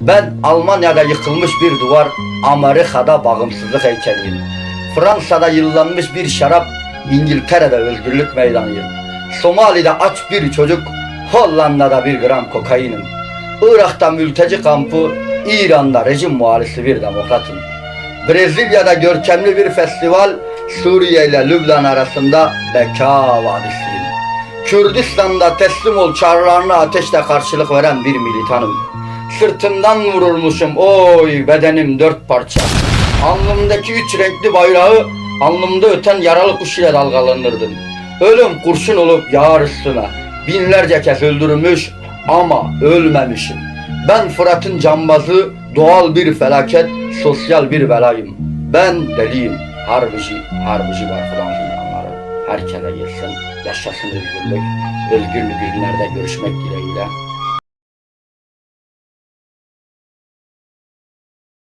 Ben Almanya'da yıkılmış bir duvar, Amerika'da bağımsızlık heykeliyim. Fransa'da yıllanmış bir şarap, İngiltere'de özgürlük meydanıyım. Somali'de aç bir çocuk, Hollanda'da bir gram kokainim. Irak'ta mülteci kampı, İran'da rejim muhalisi bir demokratım. Brezilya'da görkemli bir festival, Suriye ile Lübnan arasında Beka Vadisi'yim. Kürdistan'da teslim ol çağrılarına ateşle karşılık veren bir militanım. Sırtımdan vurulmuşum oy bedenim dört parça. Alnımdaki üç renkli bayrağı alnımda öten yaralı kuş ile dalgalanırdım. Ölüm kurşun olup yağar üstüme. Binlerce kez öldürülmüş ama ölmemişim. Ben Fırat'ın cambazı, doğal bir felaket, sosyal bir belayım. Ben deliyim, harbici, harbici var falan dünyaları. Herkese gelsin, yaşasın özgürlük, özgür günlerde görüşmek dileğiyle.